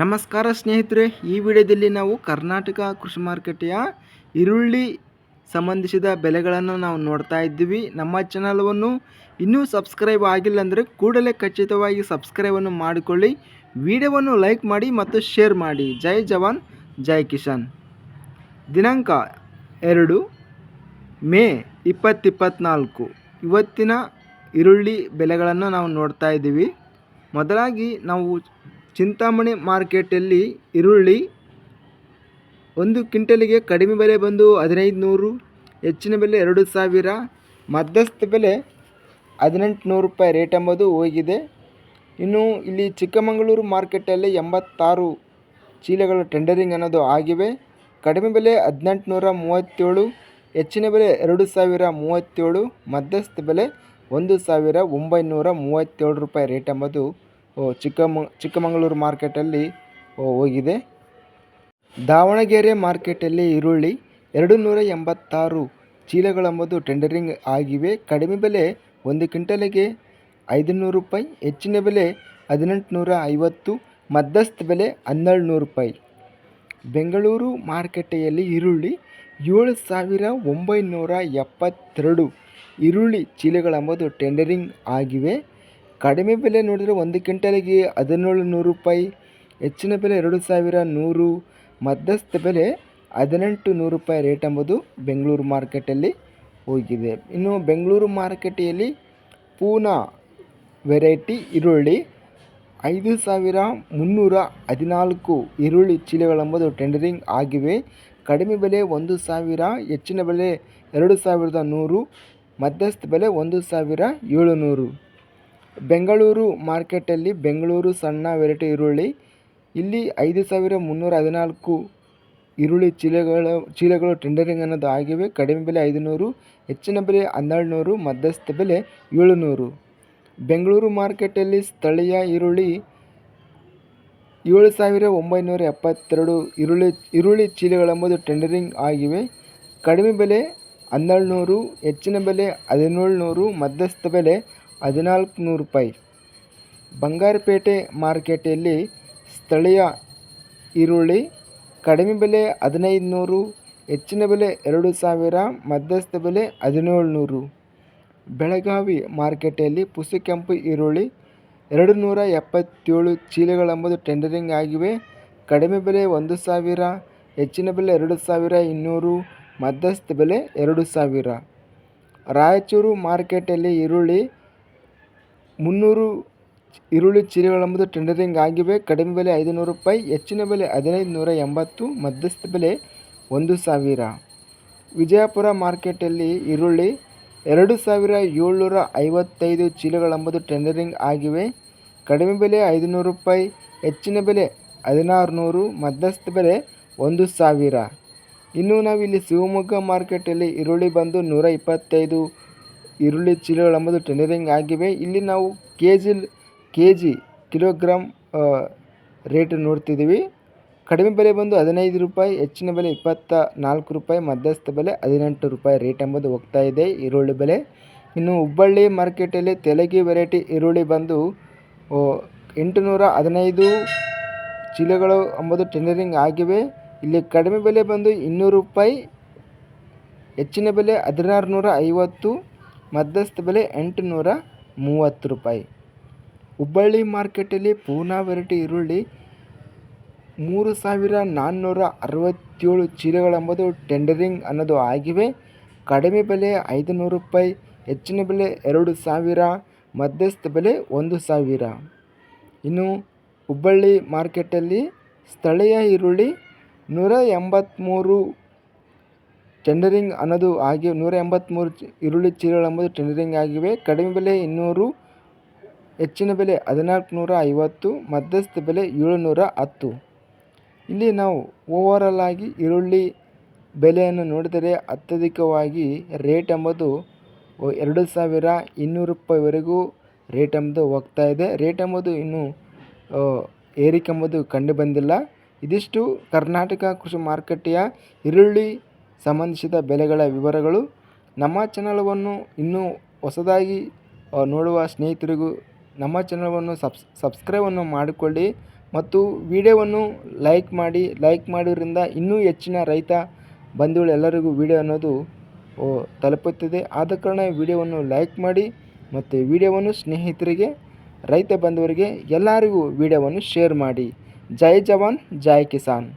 ನಮಸ್ಕಾರ ಸ್ನೇಹಿತರೆ, ಈ ವಿಡಿಯೋದಲ್ಲಿ ನಾವು ಕರ್ನಾಟಕ ಕೃಷಿ ಮಾರುಕಟ್ಟೆಯ ಈರುಳ್ಳಿ ಸಂಬಂಧಿಸಿದ ಬೆಲೆಗಳನ್ನು ನಾವು ನೋಡ್ತಾ ಇದ್ದೀವಿ. ನಮ್ಮ ಚಾನಲ್ವನ್ನು ಇನ್ನೂ ಸಬ್ಸ್ಕ್ರೈಬ್ ಆಗಿಲ್ಲ ಅಂದರೆ ಕೂಡಲೇ ಖಚಿತವಾಗಿ ಸಬ್ಸ್ಕ್ರೈಬನ್ನು ಮಾಡಿಕೊಳ್ಳಿ. ವಿಡಿಯೋವನ್ನು ಲೈಕ್ ಮಾಡಿ ಮತ್ತು ಶೇರ್ ಮಾಡಿ. ಜೈ ಜವಾನ್, ಜೈ ಕಿಶಾನ್ ದಿನಾಂಕ ಎರಡು, ಮೇ ಇಪ್ಪತ್ತಿಪ್ಪತ್ನಾಲ್ಕು. ಇವತ್ತಿನ ಈರುಳ್ಳಿ ಬೆಲೆಗಳನ್ನು ನಾವು ನೋಡ್ತಾ ಇದ್ದೀವಿ. ಮೊದಲಾಗಿ ನಾವು ಚಿಂತಾಮಣಿ ಮಾರ್ಕೆಟಲ್ಲಿ ಈರುಳ್ಳಿ ಒಂದು ಕ್ವಿಂಟಲಿಗೆ ಕಡಿಮೆ ಬೆಲೆ ಬಂದು ಹದಿನೈದು ನೂರು ಹೆಚ್ಚಿನ ಬೆಲೆ ಎರಡು ಸಾವಿರ, ಮಧ್ಯಸ್ಥ ಬೆಲೆ ಹದಿನೆಂಟು ನೂರು ರೂಪಾಯಿ ರೇಟ್ ಎಂಬುದು ಹೋಗಿದೆ. ಇನ್ನು ಇಲ್ಲಿ ಚಿಕ್ಕಮಗಳೂರು ಮಾರ್ಕೆಟಲ್ಲಿ ಎಂಬತ್ತಾರು ಚೀಲಗಳ ಟೆಂಡರಿಂಗ್ ಅನ್ನೋದು ಆಗಿವೆ. ಕಡಿಮೆ ಬೆಲೆ ಹದಿನೆಂಟು ನೂರ ಮೂವತ್ತೇಳು, ಹೆಚ್ಚಿನ ಬೆಲೆ ಎರಡು ಸಾವಿರ ಮೂವತ್ತೇಳು, ಮಧ್ಯಸ್ಥ ಬೆಲೆ ಒಂದು ಸಾವಿರ ಒಂಬೈನೂರ ಮೂವತ್ತೇಳು ರೂಪಾಯಿ ರೇಟ್ ಎಂಬುದು ಚಿಕ್ಕಮ, ಚಿಕ್ಕಮಗಳೂರು ಮಾರ್ಕೆಟಲ್ಲಿ ಹೋಗಿದೆ. ದಾವಣಗೆರೆ ಮಾರ್ಕೆಟಲ್ಲಿ ಈರುಳ್ಳಿ ಎರಡು ನೂರ ಎಂಬತ್ತಾರು ಚೀಲಗಳೆಂಬುದು ಟೆಂಡರಿಂಗ್ ಆಗಿವೆ. ಕಡಿಮೆ ಬೆಲೆ ಒಂದು ಕ್ವಿಂಟಲಿಗೆ ಐದು ನೂರು ರೂಪಾಯಿ, ಹೆಚ್ಚಿನ ಬೆಲೆ ಹದಿನೆಂಟು ನೂರ ಐವತ್ತು, ಮಧ್ಯಸ್ಥ ಬೆಲೆ ಹನ್ನೆರಡು ನೂರು ರೂಪಾಯಿ. ಬೆಂಗಳೂರು ಮಾರುಕಟ್ಟೆಯಲ್ಲಿ ಈರುಳ್ಳಿ ಏಳು ಸಾವಿರ ಒಂಬೈನೂರ ಎಪ್ಪತ್ತೆರಡು, ಈರುಳ್ಳಿ ಚೀಲಗಳೆಂಬುದು ಟೆಂಡರಿಂಗ್ ಆಗಿವೆ. ಕಡಿಮೆ ಬೆಲೆ ನೋಡಿದರೆ ಒಂದು ಕ್ವಿಂಟಲಿಗೆ ಹದಿನೇಳು ನೂರು ರೂಪಾಯಿ, ಹೆಚ್ಚಿನ ಬೆಲೆ ಎರಡು ಸಾವಿರ ನೂರು, ಮಧ್ಯಸ್ಥ ಬೆಲೆ ಹದಿನೆಂಟು ನೂರು ರೂಪಾಯಿ ರೇಟ್ ಎಂಬುದು ಬೆಂಗಳೂರು ಮಾರ್ಕೆಟಲ್ಲಿ ಹೋಗಿದೆ. ಇನ್ನು ಬೆಂಗಳೂರು ಮಾರುಕಟ್ಟೆಯಲ್ಲಿ ಪೂನಾ ವೆರೈಟಿ ಈರುಳ್ಳಿ ಐದು ಸಾವಿರ ಮುನ್ನೂರ ಹದಿನಾಲ್ಕು ಈರುಳ್ಳಿ ಚೀಲಗಳೆಂಬುದು ಟೆಂಡರಿಂಗ್ ಆಗಿವೆ. ಕಡಿಮೆ ಬೆಲೆ ಒಂದು ಸಾವಿರ, ಹೆಚ್ಚಿನ ಬೆಲೆ ಎರಡು ಸಾವಿರದ ನೂರು, ಮಧ್ಯಸ್ಥ ಬೆಲೆ ಒಂದು ಸಾವಿರ ಏಳುನೂರು. ಬೆಂಗಳೂರು ಮಾರ್ಕೆಟಲ್ಲಿ ಬೆಂಗಳೂರು ಸಣ್ಣ ವೆರೈಟಿ ಈರುಳ್ಳಿ, ಇಲ್ಲಿ ಐದು ಸಾವಿರ ಮುನ್ನೂರ ಹದಿನಾಲ್ಕು ಈರುಳ್ಳಿ ಚೀಲಗಳು ಚೀಲಗಳು ಟೆಂಡರಿಂಗ್ ಅನ್ನೋದು ಆಗಿವೆ. ಕಡಿಮೆ ಬೆಲೆ ಐದುನೂರು, ಹೆಚ್ಚಿನ ಬೆಲೆ ಹನ್ನೆರಡು ನೂರು ಮಧ್ಯಸ್ಥ ಬೆಲೆ ಏಳುನೂರು. ಬೆಂಗಳೂರು ಮಾರ್ಕೆಟಲ್ಲಿ ಸ್ಥಳೀಯ ಈರುಳ್ಳಿ ಏಳು ಸಾವಿರ ಒಂಬೈನೂರ ಎಪ್ಪತ್ತೆರಡು ಈರುಳ್ಳಿ ಈರುಳ್ಳಿ ಚೀಲಗಳೆಂಬುದು ಟೆಂಡರಿಂಗ್ ಆಗಿವೆ. ಕಡಿಮೆ ಬೆಲೆ ಹನ್ನೆರಡು ನೂರು ಹೆಚ್ಚಿನ ಬೆಲೆ ಹದಿನೇಳು ನೂರು ಮಧ್ಯಸ್ಥ ಬೆಲೆ ಹದಿನಾಲ್ಕು ನೂರು ರೂಪಾಯಿ. ಬಂಗಾರಪೇಟೆ ಮಾರ್ಕೆಟಲ್ಲಿ ಸ್ಥಳೀಯ ಈರುಳ್ಳಿ, ಕಡಿಮೆ ಬೆಲೆ ಹದಿನೈದು ನೂರು ಹೆಚ್ಚಿನ ಬೆಲೆ ಎರಡು ಸಾವಿರ, ಮಧ್ಯಸ್ಥ ಬೆಲೆ ಹದಿನೇಳು ನೂರು ಬೆಳಗಾವಿ ಮಾರ್ಕೆಟಲ್ಲಿ ಕೆಂಪು ಈರುಳ್ಳಿ ಎರಡು ನೂರ ಎಪ್ಪತ್ತೇಳು ಚೀಲಗಳೆಂಬುದು ಟೆಂಡರಿಂಗ್ ಆಗಿವೆ. ಕಡಿಮೆ ಬೆಲೆ ಒಂದು ಸಾವಿರ, ಹೆಚ್ಚಿನ ಬೆಲೆ ಎರಡು ಸಾವಿರ ಇನ್ನೂರು, ಮಧ್ಯಸ್ಥ ಬೆಲೆ ಎರಡು ಸಾವಿರ. ರಾಯಚೂರು ಮಾರ್ಕೆಟಲ್ಲಿ ಈರುಳ್ಳಿ ಮುನ್ನೂರು ಈರುಳ್ಳಿ ಚೀಲಗಳೆಂಬುದು ಟೆಂಡರಿಂಗ್ ಆಗಿವೆ ಕಡಿಮೆ ಬೆಲೆ ಐದು ನೂರು ರೂಪಾಯಿ, ಹೆಚ್ಚಿನ ಬೆಲೆ ಹದಿನೈದು ನೂರ ಎಂಬತ್ತು, ಮಧ್ಯಸ್ಥ ಬೆಲೆ ಒಂದು ಸಾವಿರ. ವಿಜಯಪುರ ಮಾರ್ಕೆಟಲ್ಲಿ ಈರುಳ್ಳಿ ಎರಡು ಸಾವಿರ ಏಳ್ನೂರ ಐವತ್ತೈದು ಚೀಲಗಳೆಂಬುದು ಟೆಂಡರಿಂಗ್ ಆಗಿವೆ ಕಡಿಮೆ ಬೆಲೆ ಐದು ನೂರು ರೂಪಾಯಿ, ಹೆಚ್ಚಿನ ಬೆಲೆ ಹದಿನಾರು ನೂರು ಮಧ್ಯಸ್ಥ ಬೆಲೆ ಒಂದು ಸಾವಿರ. ಇನ್ನು ನಾವಿಲ್ಲಿ ಶಿವಮೊಗ್ಗ ಮಾರ್ಕೆಟಲ್ಲಿ ಈರುಳ್ಳಿ ಬಂದು ನೂರ ಇಪ್ಪತ್ತೈದು ಈರುಳ್ಳಿ ಚೀಲಗಳೆಂಬುದು ಟೆಂಡರಿಂಗ್ ಆಗಿವೆ. ಇಲ್ಲಿ ನಾವು K G K G kilogram rate ನೋಡ್ತಿದ್ದೀವಿ. ಕಡಿಮೆ ಬೆಲೆ ಬಂದು ಹದಿನೈದು ರೂಪಾಯಿ, ಹೆಚ್ಚಿನ ಬೆಲೆ ಇಪ್ಪತ್ತ ನಾಲ್ಕು ರೂಪಾಯಿ, ಮಧ್ಯಸ್ಥ ಬೆಲೆ ಹದಿನೆಂಟು ರೂಪಾಯಿ ರೇಟ್ ಎಂಬುದು ಹೋಗ್ತಾ ಇದೆ ಈರುಳ್ಳಿ ಬೆಲೆ. ಇನ್ನು ಹುಬ್ಬಳ್ಳಿ ಮಾರ್ಕೆಟಲ್ಲಿ ತೆಲಗಿ ವೆರೈಟಿ ಈರುಳ್ಳಿ ಬಂದು ಎಂಟುನೂರ ಹದಿನೈದು ಚೀಲಗಳು ಎಂಬುದು ಟೆಂಡರಿಂಗ್ ಆಗಿವೆ. ಇಲ್ಲಿ ಕಡಿಮೆ ಬೆಲೆ ಬಂದು ಇನ್ನೂರು ರೂಪಾಯಿ, ಹೆಚ್ಚಿನ ಬೆಲೆ ಹದಿನಾರು ನೂರ ಐವತ್ತು ಮಧ್ಯಸ್ಥ ಬೆಲೆ ಎಂಟುನೂರ ಮೂವತ್ತು ರೂಪಾಯಿ. ಹುಬ್ಬಳ್ಳಿ ಮಾರ್ಕೆಟಲ್ಲಿ ಪೂನಾ ವೆರೈಟಿ ಈರುಳ್ಳಿ ಮೂರು ಸಾವಿರ ನಾನ್ನೂರ ಅರವತ್ತೇಳು ಚೀಲಗಳೆಂಬುದು ಟೆಂಡರಿಂಗ್ ಅನ್ನೋದು ಆಗಿವೆ. ಕಡಿಮೆ ಬೆಲೆ ಐದು ನೂರು ರೂಪಾಯಿ, ಹೆಚ್ಚಿನ ಬೆಲೆ ಎರಡು ಸಾವಿರ, ಮಧ್ಯಸ್ಥ ಬೆಲೆ ಒಂದು ಸಾವಿರ. ಇನ್ನು ಹುಬ್ಬಳ್ಳಿ ಮಾರ್ಕೆಟಲ್ಲಿ ಸ್ಥಳೀಯ ಈರುಳ್ಳಿ ನೂರ ಎಂಬತ್ತ್ಮೂರು ಟೆಂಡರಿಂಗ್ ಅನ್ನೋದು ಆಗಿ ನೂರ ಎಂಬತ್ತ್ಮೂರು ಈರುಳ್ಳಿ ಚೀಲಗಳೆಂಬುದು ಟೆಂಡರಿಂಗ್ ಆಗಿವೆ. ಕಡಿಮೆ ಬೆಲೆ ಇನ್ನೂರು, ಹೆಚ್ಚಿನ ಬೆಲೆ ಹದಿನಾಲ್ಕು ನೂರ ಐವತ್ತು, ಮಧ್ಯಸ್ಥ ಬೆಲೆ ಏಳುನೂರ ಹತ್ತು. ಇಲ್ಲಿ ನಾವು ಓವರಾಲ್ ಆಗಿ ಈರುಳ್ಳಿ ಬೆಲೆಯನ್ನು ನೋಡಿದರೆ ಅತ್ಯಧಿಕವಾಗಿ ರೇಟ್ ಎಂಬುದು ಎರಡು ಸಾವಿರ ಇನ್ನೂರು ರೂಪಾಯಿವರೆಗೂ ರೇಟ್ ಎಂಬುದು ಹೋಗ್ತಾ ಇದೆ. ರೇಟ್ ಎಂಬುದು ಇನ್ನೂ ಏರಿಕೆ ಎಂಬುದು ಕಂಡು ಬಂದಿಲ್ಲ. ಇದಿಷ್ಟು ಕರ್ನಾಟಕ ಕೃಷಿ ಮಾರುಕಟ್ಟೆಯ ಈರುಳ್ಳಿ ಸಂಬಂಧಿಸಿದ ಬೆಲೆಗಳ ವಿವರಗಳು. ನಮ್ಮ ಚಾನಲವನ್ನು ಇನ್ನೂ ಹೊಸದಾಗಿ ನೋಡುವ ಸ್ನೇಹಿತರಿಗೂ ನಮ್ಮ ಚಾನಲವನ್ನು ಸಬ್ಸ್ ಸಬ್ಸ್ಕ್ರೈಬನ್ನು ಮಾಡಿಕೊಳ್ಳಿ ಮತ್ತು ವಿಡಿಯೋವನ್ನು ಲೈಕ್ ಮಾಡಿ, ಲೈಕ್ ಮಾಡೋದ್ರಿಂದ ಇನ್ನೂ ಹೆಚ್ಚಿನ ರೈತ ಬಂಧುಗಳೆಲ್ಲರಿಗೂ ವಿಡಿಯೋ ಅನ್ನೋದು ತಲುಪುತ್ತದೆ. ಆದ ಕಾರಣ ವಿಡಿಯೋವನ್ನು ಲೈಕ್ ಮಾಡಿ ಮತ್ತು ವಿಡಿಯೋವನ್ನು ಸ್ನೇಹಿತರಿಗೆ, ರೈತ ಬಂಧುವರಿಗೆ ಎಲ್ಲರಿಗೂ ವಿಡಿಯೋವನ್ನು ಶೇರ್ ಮಾಡಿ. ಜೈ ಜವಾನ್, ಜೈ ಕಿಸಾನ್.